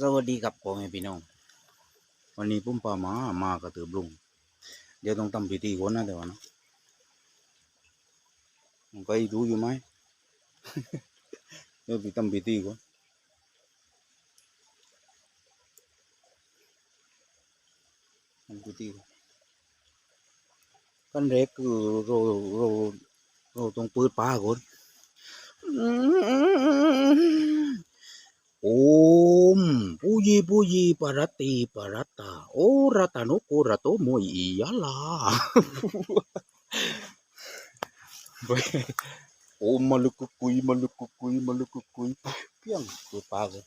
สวัสดีครับพ่อแม่พี่น้อง วันนี้ผมพามามากระตือรือร้นเดี๋ยวต้องทำพิธีก่อนนะเดี๋ยวนะมันก็รู้อยู่ไหม เดี๋ยวไปทำพิธีก่อนทำพิธีก่อนขั้นแรกคือเราเราเราต้องปิดปาก่อน โอมปุยีปุยีปรตติปรตตาโอรัตนุโกระโตโมอียะลาโอมมาลุกกุยมาลุกกุยมาลุกกุยเพียงตัวปากเลย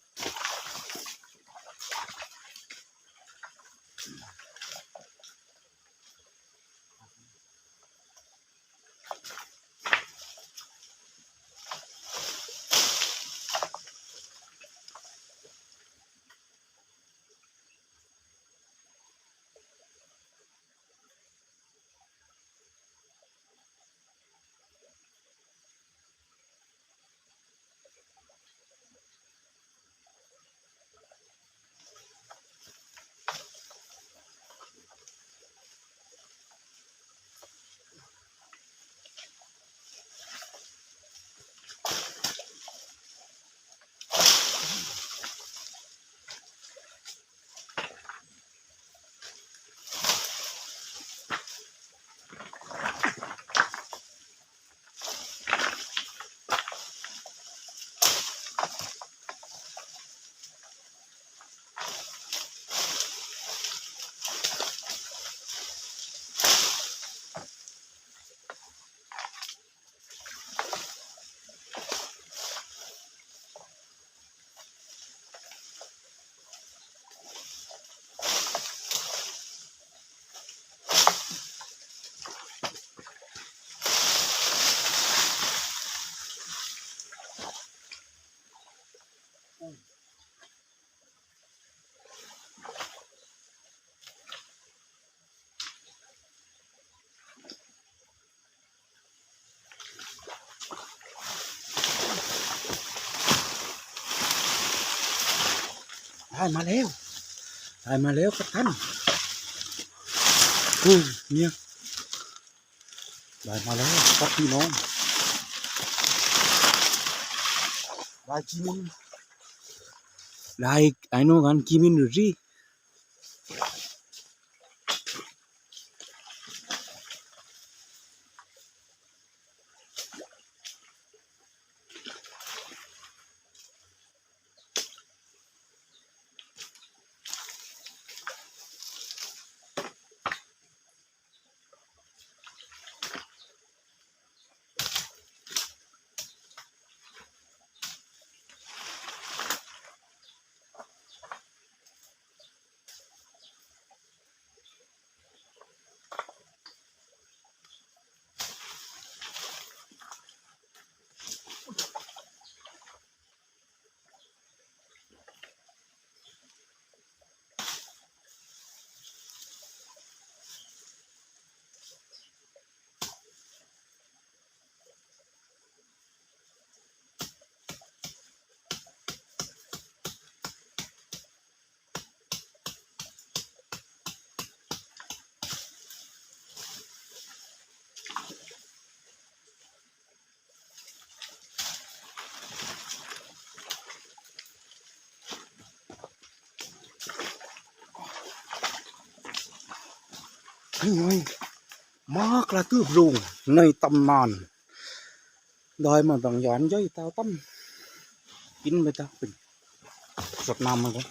มาแล้วได้มาแล้วครับท่านอืมเนี่ยได้มาแล้วครับพี่น้องได้กิมินได้ไอ้น้องกันกิมินหรือสิ นี่ไงมากระตืบรุงในตำนานได้มาบางยานย่อยเตาตั้มกินไปตาเป็นสดน้ำมันก่อน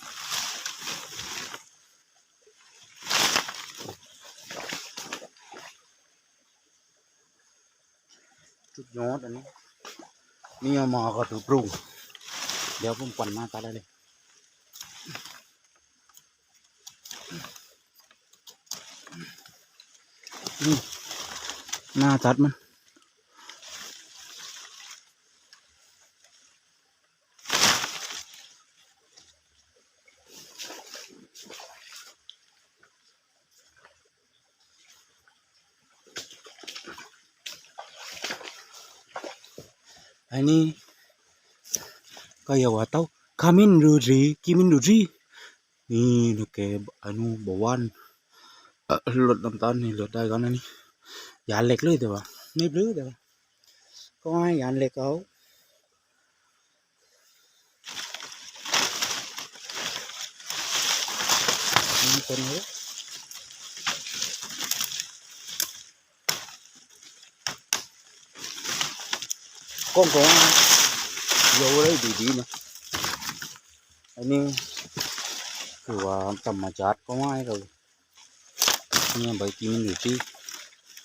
จุดยอดอันนี้นี่มากระตืบรุงเดี๋ยวผมปั่นมาตาได้เลย หน้าจัดมันอันนี้ก็อย่าว่าเต้าคามินรูรีกิมินรูรีนี่นะแกอนุบวานเอ่อลดน้ำตาลนี่ลดได้ก่ อนนะนี่ยาเล็กเลยแ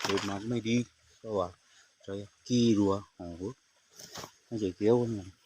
ต่ว่าไม่ปลื้อแต่ว่าก็ให้ยาเล็กเอานี่เป็นไง con có dấu đấy đi đi mà anh em คือว่า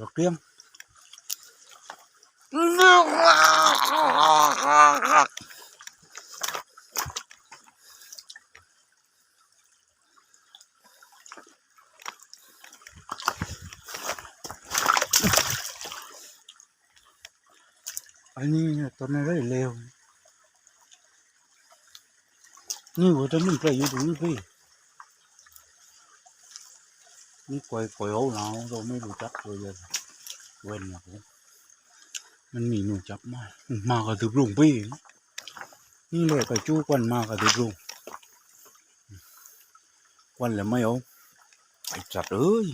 ดอกเตี้ยงอันนี้ตอนนี้ได้เลวนี่หัวตัวนี้ไปอยู่ตรงนี้ นี่กวยกวยเอาเราเราไม่รู้จักเลยเลยเว้นนะผมมันมีหนูจับมา มากับถือลุงพี่นี่เลยไปจู้ควันมากับถือลุงควันแล้วไม่เอาไอ้จัดเอ้ย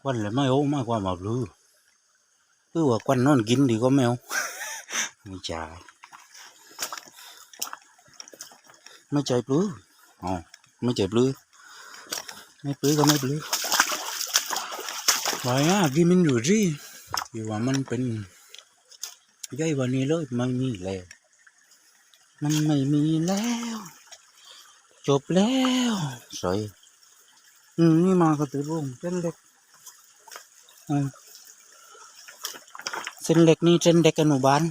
ควันแล้วไม่เอามากกว่ามาบลือคือว่าควันนอนกินดีก็ไม่เอาไม่ใช่ไม่ใจปลื้ออ๋อ ไม่เจ็บเลยไม่ปลื้อก็ไม่ปลื้อไว้อะกินมันอยู่ที่อยู่ว่ามันเป็นใหญ่กวันนี้เลยไม่มีแล้วมันไม่มีแล้ว จบแล้วสวยอืมนี่มากระตือรุ่งเส้นเล็กอืมเส้นเล็กนี่เส้นเด็กอนุบาล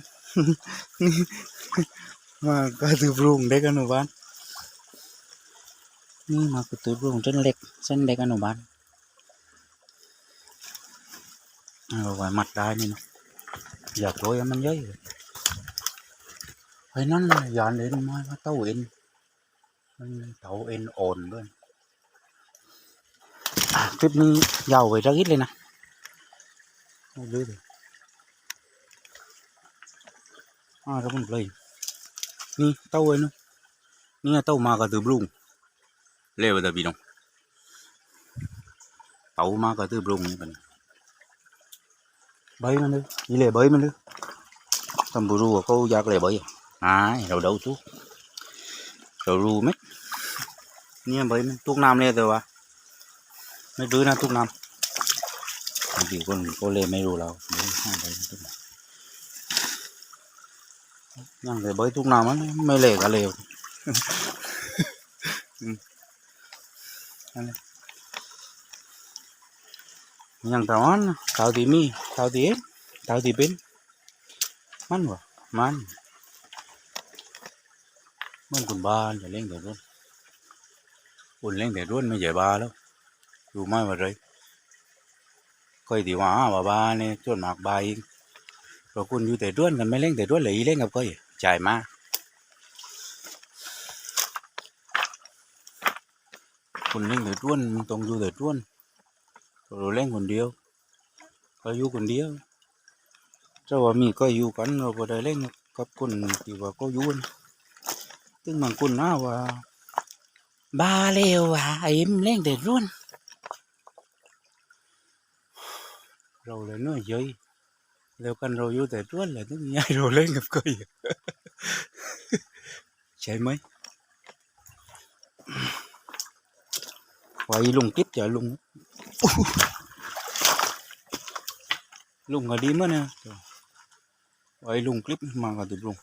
นี่มากระตือรุ่งเด็กอนุบาล นี่มากระตือรือร้นเส้นเล็ก เส้นเล็กอนุบาลเอาไว้มัดได้นี่นะอยากโรยให้มันเยอะเลยไอ้นั่นน่ะยานเอ็นไมาว่าเต้าเอ็นมั leo ta bị đông tàu mà cả từ bùng mình bơi mà đi đi lệ bơi mà đi tầm bù ru câu giác lệ bơi à đầu đầu tuốt đầu ru mất nha bơi mình tuốt nam lệ rồi à mấy đứa nó tuốt nam chỉ con cô lệ mấy ru đâu hai bơi tuốt nam nhang lệ bơi tuốt nam á mấy lệ cả ยังตะวันเท่าที่มีเท่าที่เท่าที่เป็นมันวะมันมันคุณบ้านจะเล่นแต่รุ่นคุณเล่นแต่รุ่นไม่ใหญ่บ้าแล้วดูไม่มาเลยเอยดีว่าบ้าบ้าเนี่ยจนหมากบายเราคุณอยู่แต่ด้วนกันไม่เล่นแต่ด้วนเลยเล่นกับก็ใหญ่มาก คนเล่นแต่ต้วนมันตรงอยู่แต่ต้วนเราเล่นคนเดียวเราอยู่คนเดียวถ้าว่ามีก็อยู่กันเราพอได้เล่นกับคนที่ว่าก็ยุ่นซึ่งบางคนน่าว่าบาเลวว่ะไอ้มเล่นแต่ต้วนเราเลยน้อเยอะแล้วกันเราอยู่แต่ต้วนแหละนึกง่ายเราเล่นกับก็อยู่ใช่ไหม ไว้ลุงกิ๊บจะลุงลุงก็ดีมั้งเนี่ยไว้ลุงคลิปมาก็ติดลุง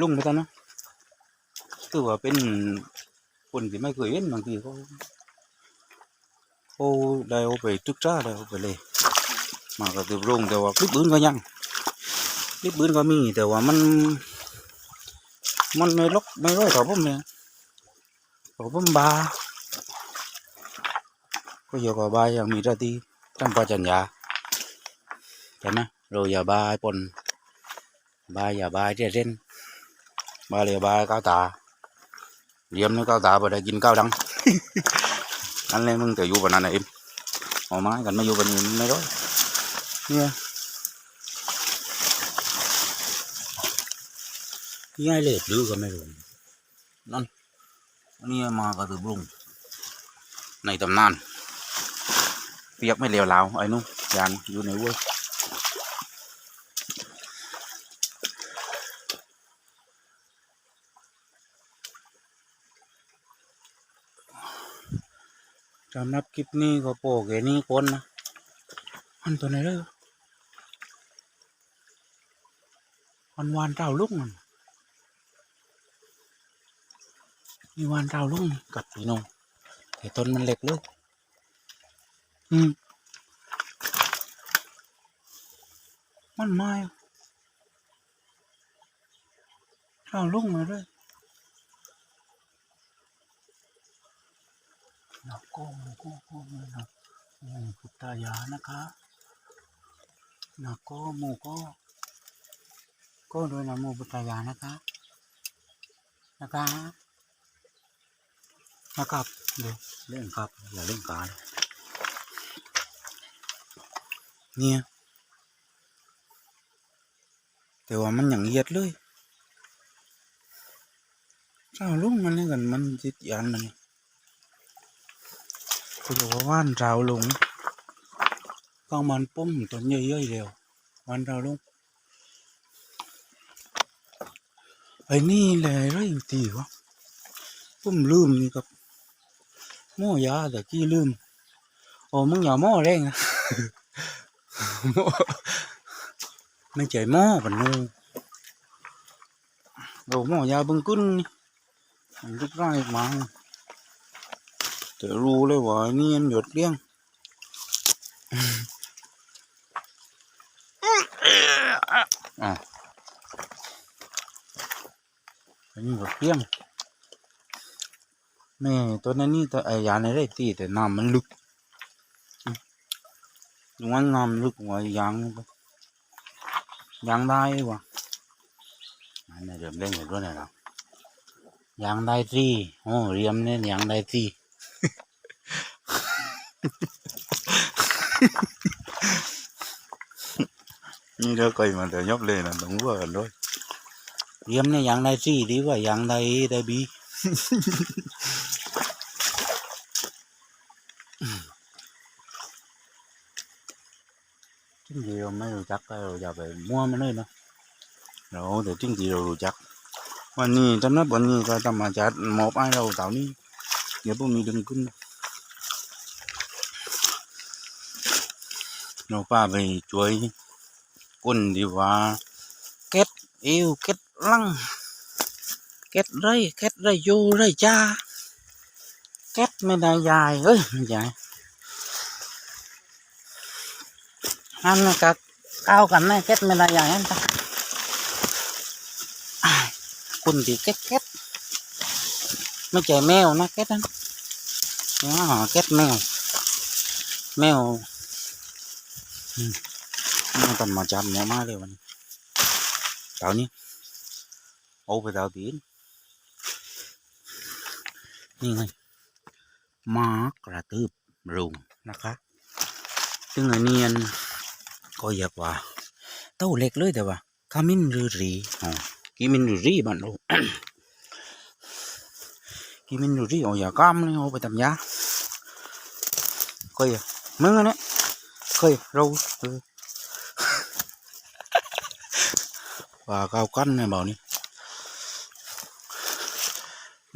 ลุงไปตอนนะคือว่าเป็นคนที่ไม่เคยเห็นบางทีเขาเขาได้เอาไปตึกจ้าได้เอาไปเลย มาก็ติดลุงแต่ว่าคลิปอื่นก็ยังคลิปอื่นก็มีแต่ว่ามัน มันไม่ล็อกไม่ร้อยต่อผมเนี่ย ต่อผมบาก็อยู่กับบาอย่างมีหน้าที่ทำปัญญาใช่ไหม rồi giờ ba ai pon ba giờ ba ai chơi trên ba lìa ba ai cao tà liêm nó cao tà và đây กิน cao đắng anh lên mừng từ du vào này em họ má gần mấy du vào này mấy đó nha ngay lệ đưa cái mấy rồi นั่ นี่มาก็ถือบุ้งในตำนาน เปียกไม่เลวลาวไอ้นุ่มยานอยู่ในเว้ยสำหรับคลิปนี้ก็โปกแค่นี้ก่อนนะอันตัวไหนเลยวะวันวานเต้าลุกมัน มีวานเต้าลุกนี่กัดพี่น้องแต่ต้นมันเล็กเลยอืมมันไม้อะเต้าลุกมาเลยนะโก้โมโก้โก้นะโมพุทธายานะคะนะโก้โมโก้โก้ด้วยนะโมพุทธายานะคะ นะคะ นะครับเดี๋ยวเล่นครับ อย่าเล่นการเนี่ย แต่ว่ามันอย่างเอียดเลยเจ้าลุงมันนี่กันมันจิตยันมันนี่กูจะว่าว่านราวลงก็มันปุ้มตัวเยอะๆเดียววันราวลงไอ้นี่แหละไรอยู่ตีวะปุ้มลืมนี่กับ หม้อยาแต่กี้ลืมโอ้มึงอย่าหม้อแรงอะหม้อไม่ใจหม้อปันนูโดหม้อยาบึงกุ้นนี่มันรึกไร้มาจะรู้เลยว่าไอ้นี่มันหยดเลี้ยงอะอันนี้หยดเลี้ยง แม่ตัวนั้นนี่ตัวไอ้ยาในได้ตีแต่น้ำมันลึกอืมตรงนั้นน้ำลึกกว่ายางไปยางได้วะอันนี้เริ่มเล่นอยู่ด้วยนะครับยางได้ที่โอ้เรียมเนี่ยยางได้ที่นี่ đó coi mà để nhóc lên là đúng rồi rồi yếm này dạng này gì đi và dạng này đây bi chính gì rồi mấy đồ chắc rồi giờ phải mua mấy nơi nữa rồi để chính gì rồi đồ chắc วั จริงจีเราไม่รู้จักก็อย่าไปมั่วมันเลยนะเราเดี๋ยวจริงจีเรารู้จัก วันนี้ตอนนั้นวันนี้ก็ทำมาจัดมอบไอ้เราเต่านี้เดี๋ยวพวกมีดึงขึ้นเราป้าไปช่วยคนดีว่าเก็ดเอวเก็ดลังเก็ดไรเก็ดไรยูไรจ้าเก็ดไม่ได้ยายเอ้ยไม่ให anh đó kết mèo mèo ừ. มันต้องมาจับหมอมาเลยวันนี้เต่านี้เอาไปเต่าตีนี่ไงมากระตืบรุงนะคะ ซึ่งอันนี้อัน ก็อยากว่าเต้าเล็กเลยแต่ว่าขมิ้นรือรีอ๋อกิมินรือรีบ้านเรากิมินรือรีอาอย่ากล้ามเลยเอาไปทำยาก็อย่ามึงอันนี้เคยเราว่าก้าวกันเนี่ยเบานี่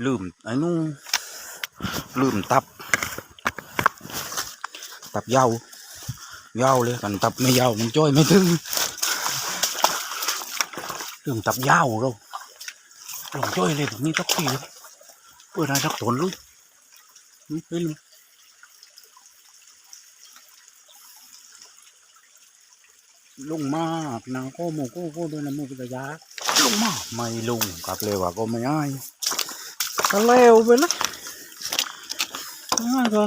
ลืมไอ้นู่ลืมตับ ตับยาว ยาวเลยกันตับไม่ยาวมันจ้อยไม่ถึงลืมตับยาวเราลงจ้อยเลยแบบนี้ตักทีเลยเพื่อได้รักตนลูกนี่เฮ้ยลงมาพี่นางก็โมโก้ก็ด้วยนะโมกุตยาลงมากไม่ลงกลับเลยว่าก็ไม่อ้ายก็เลวไปเลยง่ายก็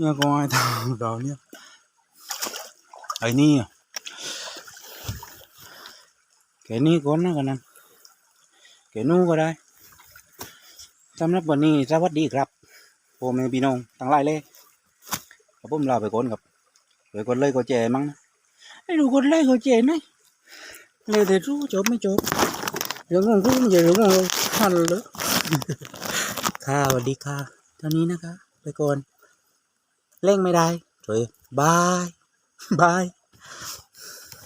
เนี่ยก็ไอ้ทางดาเนี่ยไอ้นี่อ่นี่ก่อนนะกันนั้นแกนู่นก็ได้สำหรับวันนี้สวัสดีครับพ่อแม่พี่น้องทั้งหลายเลยกับผมลาไปก่อนครับไปกดเลยก็แจมั้งนะไอ้ดูกดเลยก็แจนะเลยแต่รู้จบไม่จบเรื่องของรู้ไม่ใช่เรื่องของเราทันเลยค่ะสวัสดีค่ะเท่านี้นะคะไปก่อน เร่งไม่ได้เฉยบายบาย